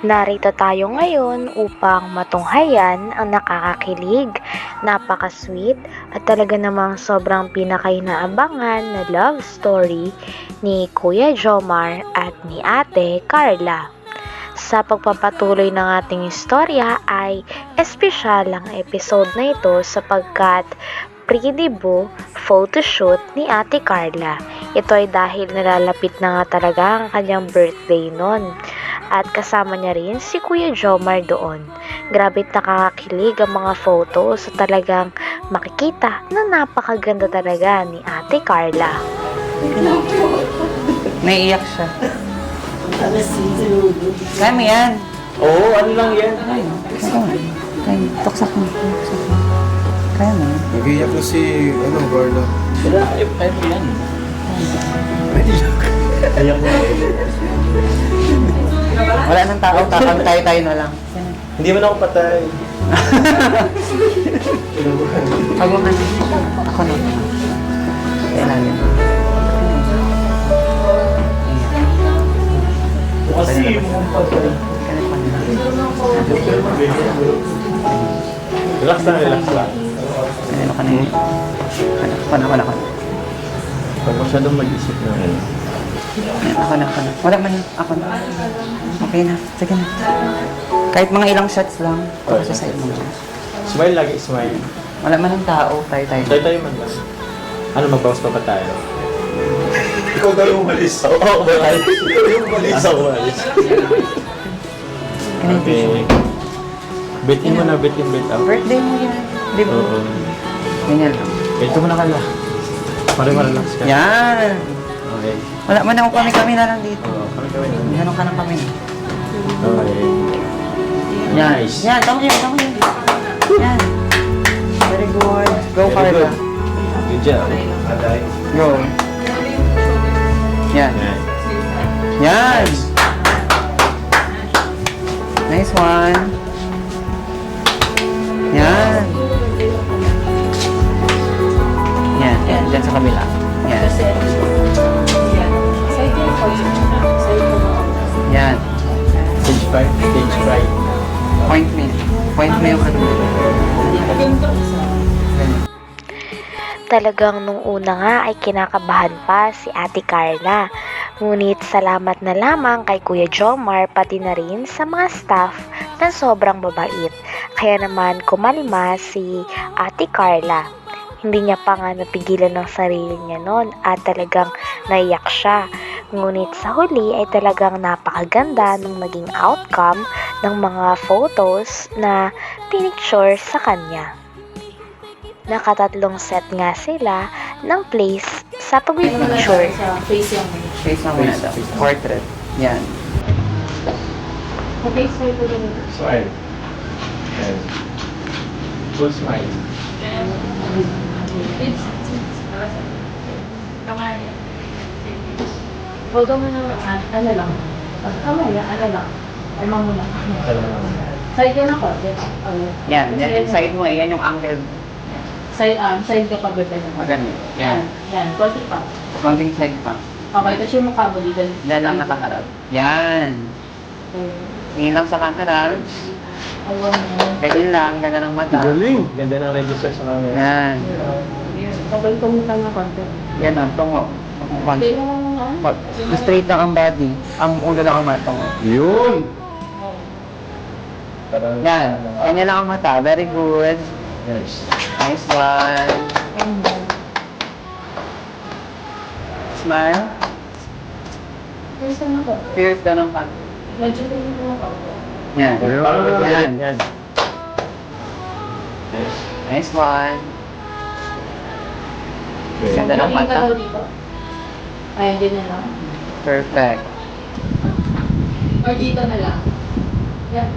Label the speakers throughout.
Speaker 1: Narito tayo ngayon upang matunghayan ang nakakakilig, napaka-sweet at talaga namang sobrang pinakainaabangan na love story ni Kuya Jomar at ni Ate Carla. Sa pagpapatuloy ng ating istorya ay espesyal ang episode na ito sapagkat pre-debut photoshoot ni Ate Carla. Ito ay dahil nalalapit na nga talaga ang kanyang birthday noon at kasama niya rin si Kuya Jomar doon. Grabe nakakakilig ang mga photos at talagang makikita na napakaganda talaga ni Ate Carla.
Speaker 2: Naiiyak siya. Kaya mo yan.
Speaker 3: Oo, ano lang yan?
Speaker 2: Kaya mo. Kaya mo. Tuksak mo. Tuksak mo. Kaya mo.
Speaker 4: Nag-iyak na si, ano, Carla.
Speaker 3: Wala, ay, ay, yan. Ayak mo.
Speaker 2: Wala nang tao. Kakantay tayo na lang.
Speaker 3: Hindi man ako patay.
Speaker 2: Mo ano. Ako na. Kaya namin.
Speaker 3: Kasi yung patay. Relax lang, relax lang.
Speaker 2: Ano ka na yun? Ano, ako na, na, ako na.
Speaker 3: Masyadong mag-isip na.
Speaker 2: Ayan, Ako na, ako na. Wala man. Ako na. Okay na. Sige na. Kahit mga ilang shots lang. Ito sa side mo.
Speaker 3: Smile lagi, smile.
Speaker 2: Wala man ang tao. Tayo tayo.
Speaker 3: Tayo tayo man lang. Ano, magbawas pa ba tayo?
Speaker 4: Ikaw daw umalis.
Speaker 3: Oo, ba tayo?
Speaker 4: Ikaw yung umalis.
Speaker 3: Ako umalis.
Speaker 2: Ganun yung tissue.
Speaker 3: Okay. Bitin mo na, bitin, bit out.
Speaker 2: Birthday mo yan. Di ba?
Speaker 3: Oo.
Speaker 2: Ganyan lang.
Speaker 3: Ito mo na kala. Para ma-relax ka.
Speaker 2: Yan.
Speaker 3: Okay.
Speaker 2: Wala man ako kami-kami na lang dito.
Speaker 3: Oo, kami kami na.
Speaker 2: Ganun ka ng kami.
Speaker 3: Okay.
Speaker 2: Yan.
Speaker 3: Nice.
Speaker 2: Yan. Tama yun. Tama yun. Yan. Very good. Go,
Speaker 3: Very
Speaker 2: Carla.
Speaker 3: good. Good job.
Speaker 2: Go. Yan.
Speaker 3: Yan.
Speaker 2: Yan. Nice one. Yan. Yan. Yan. Diyan sa kabila. Yan. Yan.
Speaker 3: Stage 5, stage 5.
Speaker 2: Point me. Point me yung ano.
Speaker 1: Talagang nung una nga ay kinakabahan pa si Ate Carla. Ngunit salamat na lamang kay Kuya Jomar pati na rin sa mga staff na sobrang babait. Kaya naman kumalma si Ate Carla. Hindi niya pa nga napigilan ng sarili niya noon at talagang naiyak siya. Ngunit sa huli ay talagang napakaganda ng naging outcome ng mga photos na pinicture sa kanya. Nakatatlong set nga sila ng place sa pag-picture.
Speaker 2: Face mo muna daw. Portrait. Yan.
Speaker 3: Smile. Yes. Full smile.
Speaker 5: Huwag mo na, ah, ano lang. Kamay, ano lang. Alma mo lang. Side ka na ko.
Speaker 2: Yan. Yan. Side mo eh. Yan yung angle.
Speaker 5: Side, um, side ka pa ba na?
Speaker 2: Maganda. Yan.
Speaker 5: Yan, konti pa.
Speaker 2: Konting side pa.
Speaker 5: Okay, tapos yung mukha mo dito.
Speaker 2: Yan lang nakaharap. Yan. Tingin lang sa
Speaker 5: mo.
Speaker 2: Ganyan lang. Ganda ng mata.
Speaker 3: Galing. Ganda ng register sa camera.
Speaker 2: Yan.
Speaker 5: Okay, kumuta nga konti.
Speaker 2: Yan ang tungo. Pag,
Speaker 5: Okay, yung ano?
Speaker 2: pag, straight lang ang body. Ang ulo lang ang mata.
Speaker 4: Yun!
Speaker 2: Yan. Ganyan lang ang mata. Very good.
Speaker 3: Yes.
Speaker 2: Nice one. Smile.
Speaker 5: Saan ako?
Speaker 2: Fierce ka ng pag.
Speaker 5: Medyo tingin ako.
Speaker 2: Yan. Yan.
Speaker 3: yan.
Speaker 2: Nice one.
Speaker 3: Okay.
Speaker 2: Ganda ng mata.
Speaker 5: daw dito. Ay, hindi na lang.
Speaker 2: Perfect.
Speaker 5: Or dito na lang. Yan.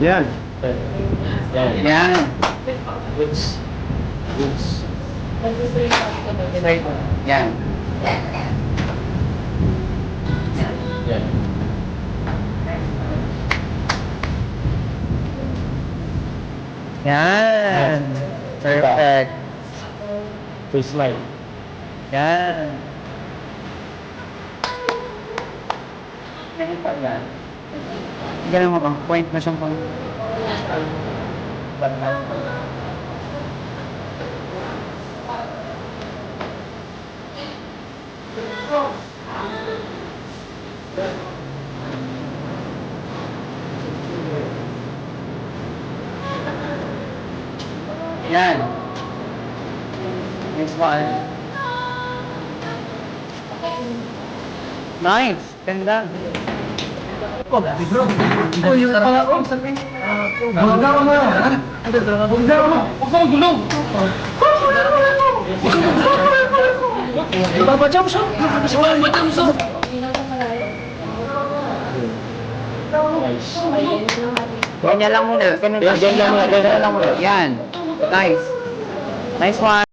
Speaker 5: Yan.
Speaker 3: Yan. Yan.
Speaker 2: Yan.
Speaker 3: Goods. Goods.
Speaker 2: Straight. Yan.
Speaker 3: Yan.
Speaker 2: Yan. Perfect.
Speaker 3: Face smile.
Speaker 2: Yan. Ganun mo ba? Point na siyang point. Yan. Next one. Nice. Ganda.
Speaker 3: Nice.
Speaker 2: Ganyan lang muna. Ganyan
Speaker 3: Yan, yan lang muna, ganyan lang muna.
Speaker 2: Yan. Nice. Nice one.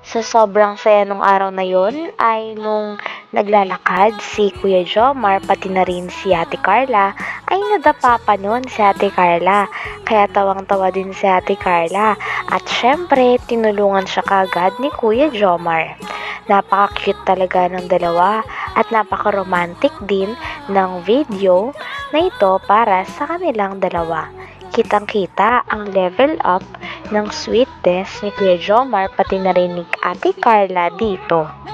Speaker 1: Sa sobrang saya nung araw na yon ay nung naglalakad si Kuya Jomar pati na rin si Ate Carla ay nadapa pa nun si Ate Carla. Kaya tawang-tawa din si Ate Carla. At syempre, tinulungan siya kagad ni Kuya Jomar. Napaka-cute talaga ng dalawa at napaka-romantic din ng video na ito para sa kanilang dalawa. Kitang-kita ang level up ng sweetness ni Kuya Jomar pati na rin ni Ate Carla dito.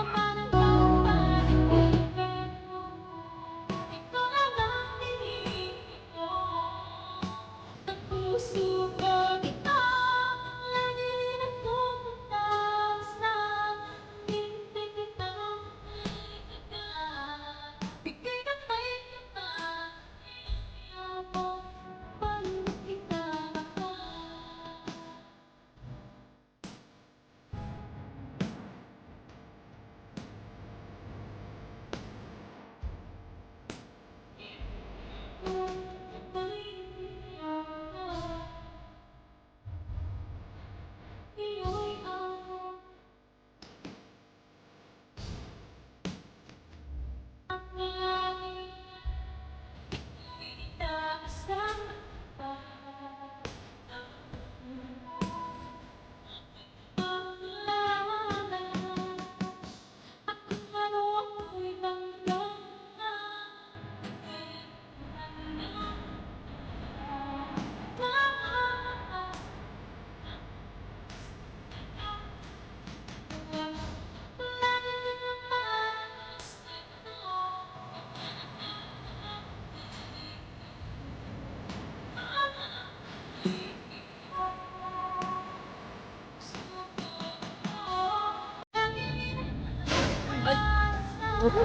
Speaker 4: Ala!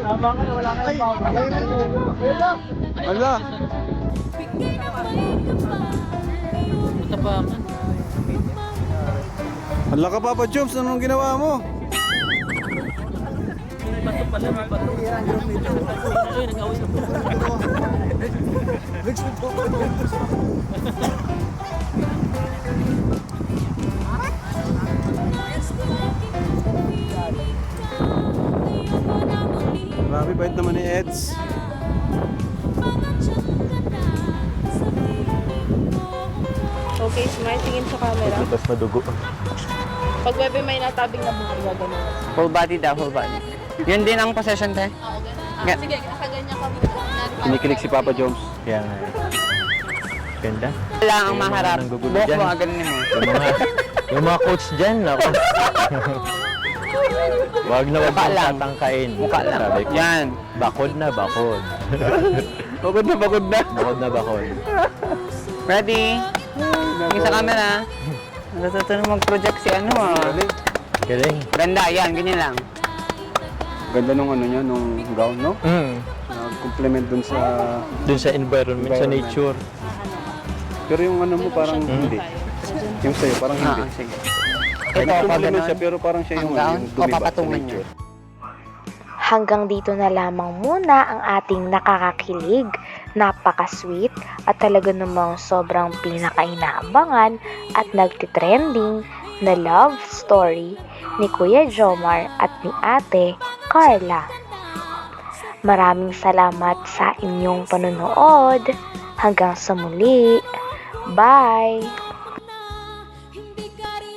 Speaker 4: Hala ka, Papa Joms, anong ginawa mo? Grabe, bait naman ni Eds.
Speaker 5: Okay, smile. Tingin sa camera.
Speaker 3: Tapos madugo.
Speaker 5: Pag bebe may natabing na buhay, gagano'n.
Speaker 2: Full body daw, full body. Yun din ang possession, te.
Speaker 5: Oo, gano'n.
Speaker 2: Ga-
Speaker 5: Sige, nakaganyan ka.
Speaker 4: Kinikilig si Papa Joms.
Speaker 3: Kaya nga. eh. Ganda.
Speaker 2: Wala ang
Speaker 3: Yung mga
Speaker 2: maharap. Buhok mo, ganun mo.
Speaker 3: Yung mga, yung mga coach dyan, ako. wag na wag
Speaker 2: Mukha
Speaker 3: mong
Speaker 2: lang.
Speaker 3: tatangkain.
Speaker 2: Mukha lang.
Speaker 3: Sabi ko,
Speaker 2: Yan.
Speaker 3: bakod na, bakod.
Speaker 2: Bagod na, bagod na.
Speaker 3: bakod na, bakod.
Speaker 2: Ready? Tingin sa camera. Natuto na mag-project si ano ah.
Speaker 3: Galing.
Speaker 2: Ganda, yan, ganyan lang.
Speaker 4: Ganda nung ano niya, nung gown, no?
Speaker 3: Mm.
Speaker 4: Nag-complement dun sa...
Speaker 3: Dun sa environment, sa
Speaker 4: Environment.
Speaker 3: nature.
Speaker 4: Pero yung ano mo parang
Speaker 3: Mm.
Speaker 4: hindi. Yung sa'yo, parang
Speaker 2: Ah,
Speaker 4: hindi.
Speaker 2: sige.
Speaker 4: Ito,
Speaker 2: Ito, pag
Speaker 4: compliment siya,
Speaker 2: ganun,
Speaker 4: pero parang siya yung, ano, yung
Speaker 2: o papatungan niya.
Speaker 4: nature.
Speaker 1: Hanggang dito na lamang muna ang ating nakakakilig, napaka-sweet at talaga namang sobrang pinakainaabangan at nagtitrending na love story ni Kuya Jomar at ni Ate Carla. Maraming salamat sa inyong panonood. Hanggang sa muli. Bye!